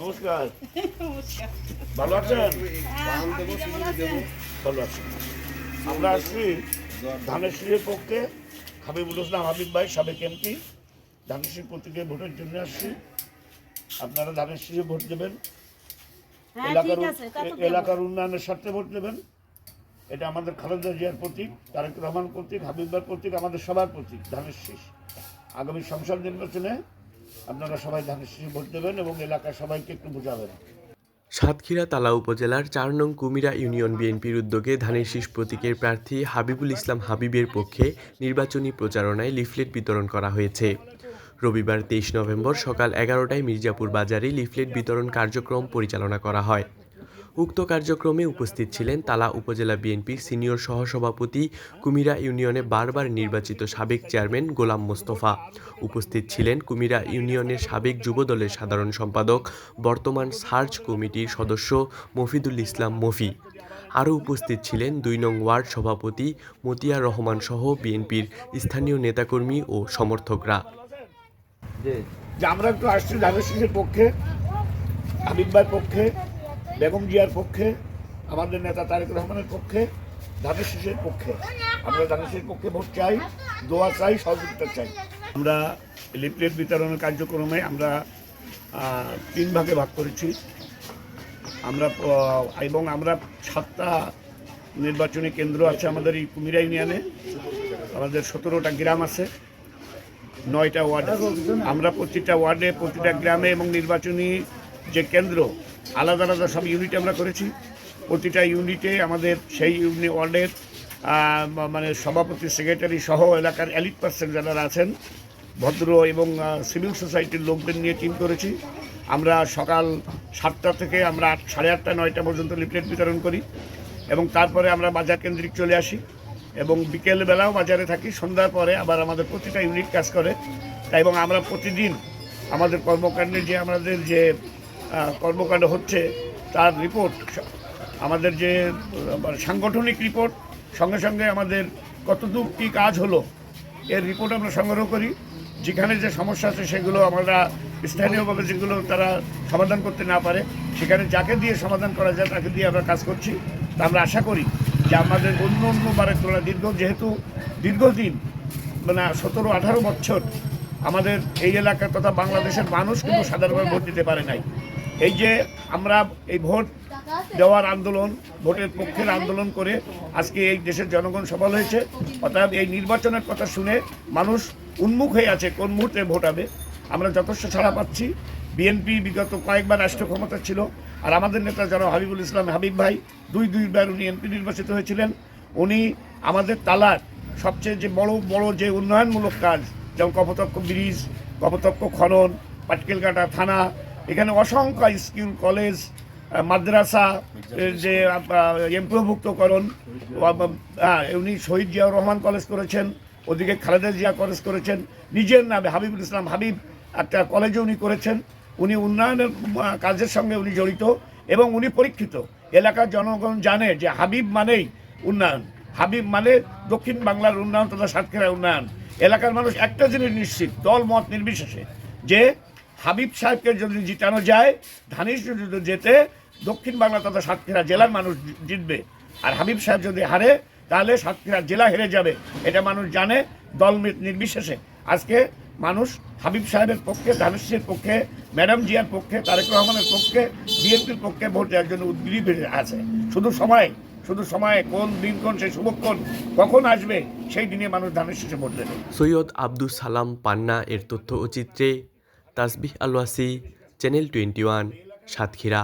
নমস্কার। ভালো আছেন? হ্যাঁ, কেমন আছেন? আমরা আসছি ধানেশ্বরীর পক্ষে। হাবিবুল ইসলাম হাবিব ভাই সাবেক এমপি। ধানেশ্বরী প্রতীকে ভোটের জন্য আসছি। আপনারা ধানেশ্বরী ভোট দেবেন। হ্যাঁ এলাকার। এলাকার উন্নয়নের স্বার্থে ভোট দেবেন। এটা আমাদের খালেদা জিয়ার প্রতীক তারেক রহমান প্রতীক হাবিবার প্রতীক আমাদের সবার প্রতীক ধানের শীষ আগামী সংসদ নির্বাচনে আপনারা সবাই ধানের শীষে ভোট দেবেন এবং এলাকার সবাইকে একটু বোঝাবেন। সাতক্ষীরা তালা উপজেলার চার নং কুমিরা ইউনিয়ন বিএনপির উদ্যোগে ধানের শীষ প্রতীকের প্রার্থী হাবিবুল ইসলাম হাবিবের পক্ষে নির্বাচনী প্রচারণায় লিফলেট বিতরণ করা হয়েছে। রবিবার তেইশ নভেম্বর সকাল এগারোটায় মির্জাপুর বাজারে লিফলেট বিতরণ কার্যক্রম পরিচালনা করা হয়। উক্ত কার্যক্রমে উপস্থিত ছিলেন তালা উপজেলা বিএনপির সিনিয়র সহসভাপতি কুমিরা ইউনিয়নে বারবার নির্বাচিত সাবেক চেয়ারম্যান গোলাম মোস্তফা। উপস্থিত ছিলেন কুমিরা ইউনিয়নের সাবেক যুবদলের সাধারণ সম্পাদক, বর্তমান সার্চ কমিটির সদস্য মফিদুল ইসলাম মফি। আরও উপস্থিত ছিলেন দুই নং ওয়ার্ড সভাপতি মতিয়া রহমান সহ বিএনপির স্থানীয় নেতাকর্মী ও সমর্থকরা। আমরা একটু আসছি পক্ষে পক্ষে। বেগম জিয়ার পক্ষে, আমাদের নেতা তারেক রহমানের পক্ষে ধানেশ্বরীর পক্ষে। আমরা ধানেশ্বরীর পক্ষে ভোট চাই, দোয়া চাই, সহযোগিতা চাই। আমরা লিফলেট বিতরণের কার্যক্রমে আমরা তিন ভাগে ভাগ করেছি। আমরা এবং আমরা সাতটা নির্বাচনী কেন্দ্র আছে আমাদের এই কুমিরা ইউনিয়নে। আমাদের সতেরোটা গ্রাম আছে, নয়টা ওয়ার্ড। আমরা প্রতিটা ওয়ার্ডে, প্রতিটা গ্রামে এবং নির্বাচনী যে কেন্দ্র আলাদা আলাদা সব ইউনিট আমরা করেছি। প্রতিটা ইউনিটে আমাদের সেই ইউনি ওয়ার্ডের মানে সভাপতি সেক্রেটারি সহ এলাকার এলিট পার্সন যারা আছেন, ভদ্র এবং সিভিল সোসাইটির লোকদের নিয়ে টিম করেছি। আমরা সকাল সাতটা থেকে আমরা সাড়ে আটটা, নয়টা পর্যন্ত লিফলেট বিতরণ করি এবং তারপরে আমরা বাজার কেন্দ্রিক চলে আসি এবং বিকেলবেলাও বাজারে থাকি, সন্ধ্যার পরে আবার আমাদের প্রতিটা ইউনিট কাজ করে। এবং আমরা প্রতিদিন আমাদের কর্মকাণ্ডে যে আমাদের যে কর্মকাণ্ড হচ্ছে, তার রিপোর্ট আমাদের যে সাংগঠনিক রিপোর্ট সঙ্গে সঙ্গে আমাদের কতদূর কী কাজ হলো, এর রিপোর্ট আমরা সংগ্রহ করি। যেখানে যে সমস্যা আছে, সেগুলো আমরা স্থানীয়ভাবে যেগুলো তারা সমাধান করতে না পারে, সেখানে যাকে দিয়ে সমাধান করা যায়, তাকে দিয়ে আমরা কাজ করছি। তা আমরা আশা করি যে আমাদের অন্য অন্য বারের তুলনায় দীর্ঘ, যেহেতু দীর্ঘদিন মানে সতেরো, আঠারো বছর আমাদের এই এলাকা তথা বাংলাদেশের মানুষ কিন্তু সাধারণভাবে ভোট দিতে পারে নাই। এই যে আমরা এই ভোট দেওয়ার আন্দোলন, ভোটের পক্ষের আন্দোলন করে আজকে এই দেশের জনগণ সফল হয়েছে। অর্থাৎ এই নির্বাচনের কথা শুনে মানুষ উন্মুখ হয়ে আছে, কোন মুহূর্তে ভোট হবে। আমরা যথেষ্ট ছাড়া পাচ্ছি। বিএনপি বিগত কয়েকবার রাষ্ট্র ক্ষমতা ছিল। আর আমাদের নেতা যারা হাবিবুল ইসলাম হাবিব ভাই, দুই দুইবার উনি এমপি নির্বাচিত হয়েছিলেন। উনি আমাদের তালার সবচেয়ে যে বড় বড় যে উন্নয়নমূলক কাজ, যেমন কপতক্ষ ব্রিজ, কপতক্ষ খনন, পাটকেলকাটা থানা এখানে অসংখ্য স্কুল কলেজ মাদ্রাসা যে এমপ্লভুক্তকরণ হ্যাঁ, উনি শহীদ জিয়াউর রহমান কলেজ করেছেন ওদিকে খালেদা জিয়া কলেজ করেছেন নিজের নামে হাবিবুল ইসলাম হাবিব একটা কলেজও উনি করেছেন উনি উন্নয়নের কাজের সঙ্গে উনি জড়িত এবং উনি পরীক্ষিত। এলাকার জনগণ জানে যে হাবিব মানেই উন্নয়ন। হাবিব মানে দক্ষিণ বাংলার উন্নয়ন তথা সাতক্ষীরার উন্নয়ন। এলাকার মানুষ একটা জিনিস নিশ্চিত দল মত নির্বিশেষে যে হাবিব সাহেবকে যদি জিতানো যায়, ধানিশ যদি যেতে দক্ষিণ বাংলা তথা সাতক্ষীরা জেলার মানুষ জিতবে। আর হাবিব সাহেব যদি হারে, তাহলে সাতক্ষীরা জেলা হেরে যাবে। এটা মানুষ জানে, দল নির্বিশেষে। আজকে মানুষ হাবিব সাহেবের পক্ষে, ধানেশের পক্ষে, ম্যাডাম জিয়ার পক্ষে, তারেক রহমানের পক্ষে, বিএনপির পক্ষে ভোট দেওয়ার জন্য উদ্গ্রীব আছে। শুধু সময় শুধু সময়, কোন দিন কোন সেই শুভক্ষণ কখন আসবে, সেই দিনে মানুষ ধানের শেষে ভোট দেবে। সৈয়দ আব্দুস সালাম পান্না এর তথ্য ও চিত্রে Tasbih Alwasi channel twenty one Satkhira.